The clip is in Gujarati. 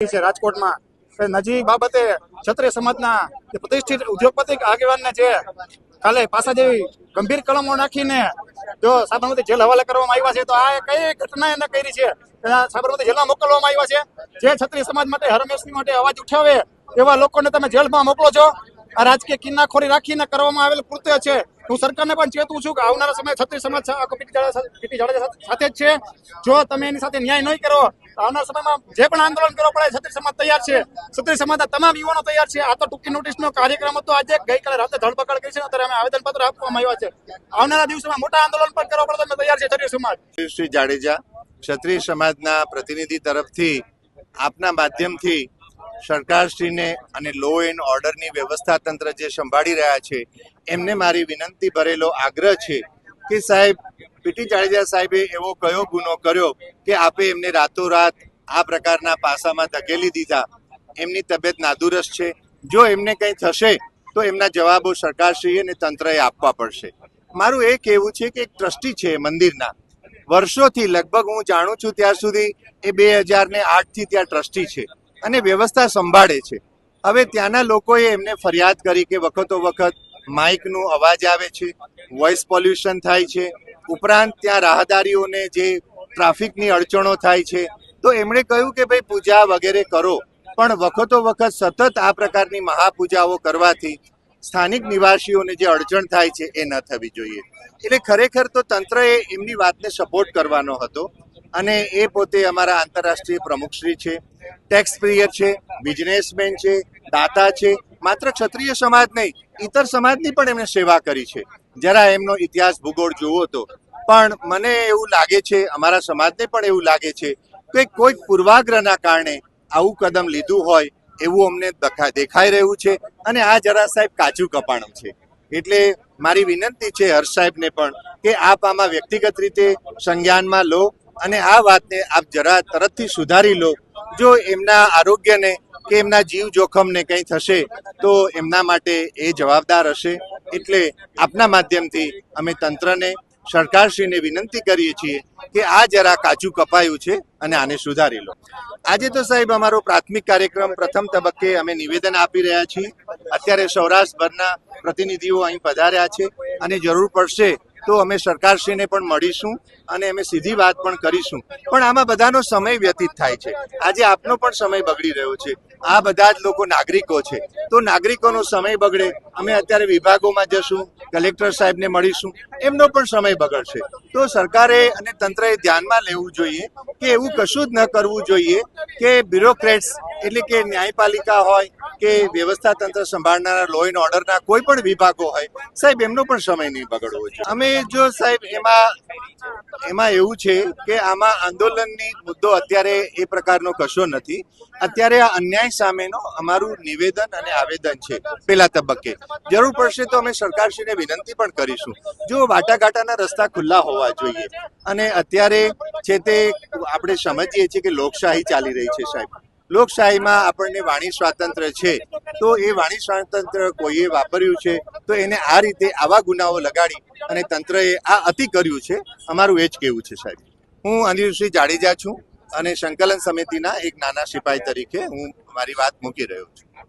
છે રાજકોટમાં. કે નજી બાબતે ક્ષત્રિય સમાજના પ્રતિષ્ઠિત ઉદ્યોગપતિ આગેવાનને જે કાલે પાસા જેવી ગંભીર કલમો નાખીને જો સાબરમતી જેલ હવાલે કરવામાં આવ્યા છે, તો આ કઈ ઘટના એને કરી છે? સાબરમતી જેલમાં મોકલવામાં આવ્યા છે? જે ક્ષત્રિય સમાજ માટે, હરમેશની માટે અવાજ ઉઠાવે એવા લોકોને તમે જેલમાં મોકલો છો? આ રાજકીય કિન્નાખોરી રાખીને કરવામાં આવેલ કૃત્ય છે. હું સરકારને પણ ચેતું છું કે આવનારા સમયે ક્ષત્રિય સમાજ પીટી જાડેજા સાથે- જ છે. જો તમે એની સાથે ન્યાય નહીં કરો આવનારા સમયમાં જે પણ આંદોલન કરવું પડે ક્ષત્રિય સમાજ તૈયાર છે. ક્ષત્રિય સમાજના તમામ યુવાનો તૈયાર છે. આ તો ટૂંકી નોટિસનો કાર્યક્રમ હતો આજે. ગઈકાલે રાતે ધરપકડ કરી છે અત્યારે અમે આવેદનપત્ર આપવામાં આવ્યા છે. આવનારા દિવસોમાં મોટા આંદોલન પણ કરવા પડે તો તૈયાર છે ક્ષત્રિય સમાજ. શ્રી જાડેજા ક્ષત્રિય સમાજના પ્રતિનિધિ તરફથી આપના માધ્યમથી સરકારશ્રીને અને લો એન્ડ ઓર્ડરની વ્યવસ્થા તંત્ર જે સંભાળી રહ્યા છે, એમને મારી વિનંતી ભરેલો આગ્રહ છે કે સાહેબ પીટી જાડેજા સાહેબે એવો કયો ગુનો કર્યો કે આપે એમને રાતોરાત આ પ્રકારના પાસામાં ધકેલી દીધા? એમની તબિયત નાદુરસ્ત છે. જો એમને કંઈ થશે, તો એમના જવાબો સરકારશ્રી અને તંત્રએ આપવા પડશે. મારું એ કહેવું છે કે એક ટ્રસ્ટી છે મંદિરના. વર્ષોથી લગભગ હું જાણું છું ત્યાં સુધી એ બે હજાર ને આઠથી ત્યાં ટ્રસ્ટી છે. અને વ્યવસ્થા સંભાળે છે. હવે ત્યાંના લોકોએ એમને ફરિયાદ કરી કે વખતો વખત માઇકનું અવાજ આવે છે, વોઇસ પોલ્યુશન થાય છે, ઉપરાંત ત્યાં રાહદારીઓને જે ટ્રાફિકની અડચણો થાય છે. તો એમણે કહ્યું કે ભાઈ પૂજા વગેરે કરો, પણ વખતો વખત સતત આ પ્રકારની મહાપૂજાઓ કરવાથી સ્થાનિક નિવાસીઓને જે અડચણ થાય છે એ ન થવી જોઈએ. એટલે ખરેખર તો તંત્રએ એમની વાતને સપોર્ટ કરવાનો હતો. અને એ પોતે અમારા આંતરરાષ્ટ્રીય પ્રમુખશ્રી છે ટેક્સ પ્રિયર છે બિઝનેસમેન છે, દાતા છે, માત્ર ક્ષત્રિય સમાજ નહીં ઇતર સમાજની પણ એમણે સેવા કરી છે. જરા એમનો ઇતિહાસ ભૂગોળ જોવો તો. પણ મને એવું લાગે છે, અમારા સમાજને પણ એવું લાગે છે કે કોઈક પૂર્વાગ્રહના કારણે આવું કદમ લીધું હોય એવું અમને દખા- દેખાઈ રહ્યું છે અને આ જરા સાહેબ કાચું કપાણું છે. એટલે મારી વિનંતી છે હર્ષ સાહેબને પણ કે આપ આમાં વ્યક્તિગત રીતે સંજ્ઞાનમાં લો અને આ વાતને આપ જરા તરતથી સુધારી લો. જો એમના આરોગ્યને કે એમના જીવ જોખમને કંઈ થશે, તો એમના માટે એ જવાબદાર હશે. એટલે આપના માધ્યમથી અમે તંત્રને, સરકારશ્રીને વિનંતી કરીએ છીએ કે આ જરા કાચું કપાયું છે અને આને સુધારી લો. આજે તો સાહેબ અમારો પ્રાથમિક કાર્યક્રમ પ્રથમ તબક્કે અમે નિવેદન આપી રહ્યા છીએ. અત્યારે સૌરાષ્ટ્રભરના પ્રતિનિધિઓ અહીં પધાર્યા છે અને જરૂર પડશે તો અમે સરકારશ્રીને પણ મળીશું અને અમે સીધી વાત પણ કરીશું. પણ આમાં બધાનો સમય વ્યતીત થાય છે. આજે આપનો પણ સમય બગડી રહ્યો છે. આ બધા જ લોકો નાગરિકો છે. તો નાગરિકોનો સમય બગડે, અમે અત્યારે વિભાગોમાં જશું, કલેક્ટર સાહેબને મળીશું, એમનો પણ સમય બગડશે. તો સરકારે અને તંત્રએ ધ્યાનમાં લેવું જોઈએ કે એવું કશું જ ન કરવું જોઈએ કે બ્યુરોક્રેટ્સ એટલે કે ન્યાયપાલિકા હોય કે વ્યવસ્થા તંત્ર સંભાળનારા લો એન્ડ ઓર્ડરના કોઈ પણ વિભાગો હોય, સાહેબ, એમનો પણ સમય નહીં બગડવો જોઈએ. અમે જો સાહેબ, એમાં એમાં એવું છે કે આમાં આંદોલનની મુદ્દો અત્યારે એ પ્રકારનો કશો નથી. અત્યારે આ અન્યાય સામેનો અમારું નિવેદન અને આવેદન છે પેલા તબક્કે. જરૂર પડશે તો અમે સરકારશ્રીને વિનંતી પણ કરીશું. જો વાટાઘાટાના રસ્તા ખુલ્લા હોવા જોઈએ. અને અત્યારે છે તે આપણે સમજીએ છીએ કે લોકશાહી ચાલી રહી છે સાહેબ. લોકશાહીમાં આપણને વાણી સ્વાતંત્ર્ય છે. તો એ વાણી સ્વાતંત્ર્ય કોઈએ વાપર્યું છે, તો એને આ રીતે આવા ગુનાઓ લગાડી અને તંત્રએ આ અતિ કર્યું છે. અમારું એ જ કહેવું છે સાહેબ. હું અનિલસિંહ જાડેજા છું. અને સંકલન સમિતિના એક નાના સિપાઈ તરીકે હું મારી વાત મૂકી રહ્યો છું.